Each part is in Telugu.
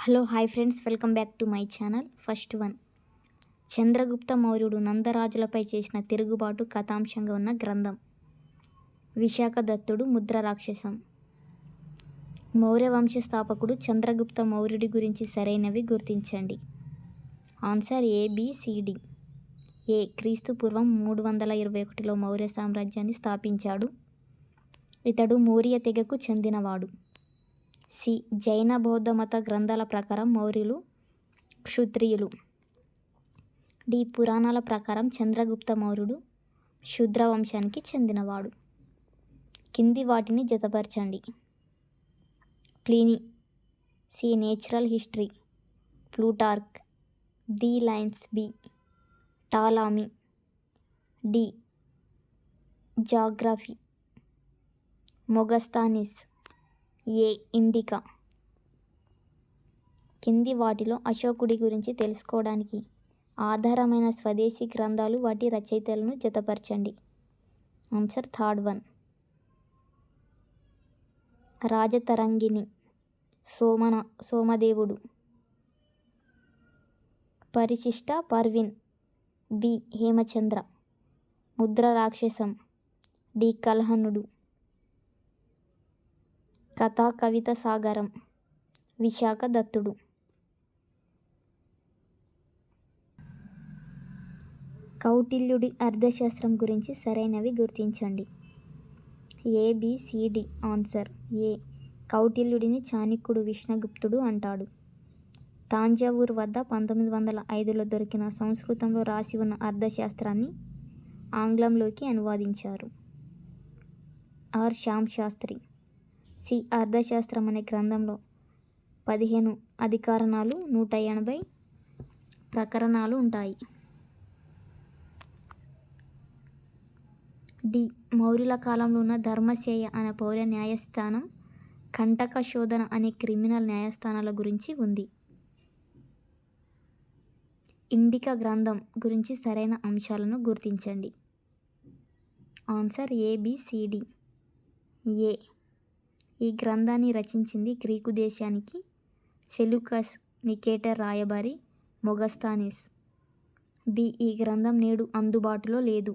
Hello hi friends. Welcome back to my channel. First one. Chandragupta మౌర్యుడు నందరాజులపై చేసిన తిరుగుబాటు కథాంశంగా ఉన్న గ్రంథం. విశాఖ దత్తుడు ముద్ర రాక్షసం. మౌర్య వంశ స్థాపకుడు చంద్రగుప్త మౌర్యుడి గురించి సరైనవి గుర్తించండి. ఆన్సర్ ఏబిసిడి ఏ క్రీస్తు పూర్వం మూడు వందల ఇరవై ఒకటిలో మౌర్య సామ్రాజ్యాన్ని స్థాపించాడు. ఇతడు మౌర్య తెగకు చెందినవాడు. సి. జైన బౌద్ధ మత గ్రంథాల ప్రకారం మౌర్యులు క్షుద్రియులు. డి. పురాణాల ప్రకారం చంద్రగుప్త మౌర్యుడు శూద్ర వంశానికి చెందినవాడు. కింది వాటిని జతపరచండి. Pliny C. Natural history Plutarch the lives B. Ptolemy D. Geography Megasthenes A Indica? కింది వాటిలో అశోకుడి గురించి తెలుసుకోవడానికి ఆధారమైన స్వదేశీ గ్రంథాలు వాటి రచయితలను జతపరచండి. Answer third one. రాజతరంగిణి సోమన సోమదేవుడు. పరిశిష్ట పర్విన్ బి. హేమచంద్ర. ముద్ర రాక్షసం డి. కల్హనుడు. కథా కవిత సాగరం. విశాఖ దత్తుడు. కౌటిల్యుడి అర్థశాస్త్రం గురించి సరైనవి గుర్తించండి. A B C D answer. ఏ. కౌటిల్యుడిని చాణిక్యుడు విష్ణుగుప్తుడు అంటాడు. తాంజావూర్ వద్ద పంతొమ్మిది వందల ఐదులో దొరికిన సంస్కృతంలో రాసి ఉన్న అర్థశాస్త్రాన్ని ఆంగ్లంలోకి అనువాదించారు. ఆర్. శ్యామ్ శాస్త్రి. సి అర్థశాస్త్రం అనే గ్రంథంలో పదిహేను అధికారణాలు నూట ఎనభై ప్రకరణాలు ఉంటాయి. డి. మౌర్యుల కాలంలో ఉన్న ధర్మశేయ అనే పౌర న్యాయస్థానం కంటక శోధన అనే క్రిమినల్ న్యాయస్థానాల గురించి ఉంది. ఇండికా గ్రంథం గురించి సరైన అంశాలను గుర్తించండి. Answer A B C D A. ఈ గ్రంథాన్ని రచించింది గ్రీకు దేశానికి సెలుకస్ నికేటర్ రాయబారి మొగస్తానిస్. బి. ఈ గ్రంథం నేడు అందుబాటులో లేదు.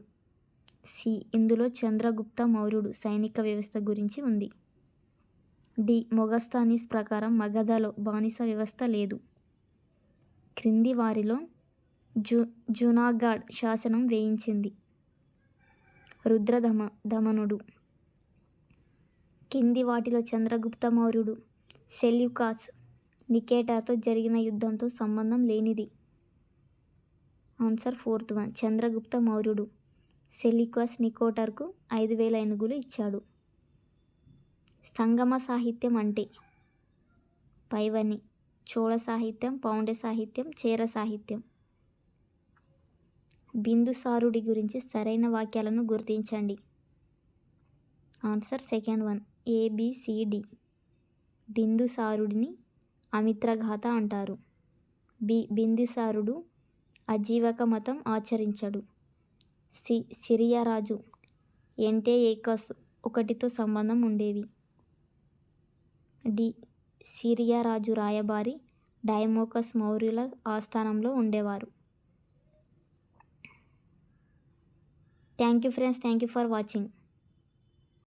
సి. ఇందులో చంద్రగుప్త మౌర్యుడు సైనిక వ్యవస్థ గురించి ఉంది. డి. మొగస్తానిస్ ప్రకారం మగధలో బానిస వ్యవస్థ లేదు. క్రింది వారిలో జు జునాగఢ్ శాసనం వేయించింది. రుద్రధమ దమనుడు కింది వాటిలో చంద్రగుప్త మౌర్యుడు సెల్యుకాస్ నికేటాతో జరిగిన యుద్ధంతో సంబంధం లేనిది. Answer fourth one. చంద్రగుప్త మౌర్యుడు సెల్యుకాస్ నికోటర్కు ఐదు వేల ఏనుగులు ఇచ్చాడు. సంగమ సాహిత్యం అంటే పైవని చోళ సాహిత్యం పౌండె సాహిత్యం చేర సాహిత్యం. బిందుసారుడి గురించి సరైన వాక్యాలను గుర్తించండి. Answer second one. A B C D బిందుసారుడిని Amitraghata అంటారు. బి బిందుసారుడు అజీవక మతం ఆచరించడు. సి సిరియరాజు. ఎంటే ఏకస్ ఒకటితో సంబంధం ఉండేవి. డి సిరియరాజు రాయబారి డైమోకస్ మౌర్యుల ఆస్థానంలో ఉండేవారు. Thank you friends. Thank you for watching.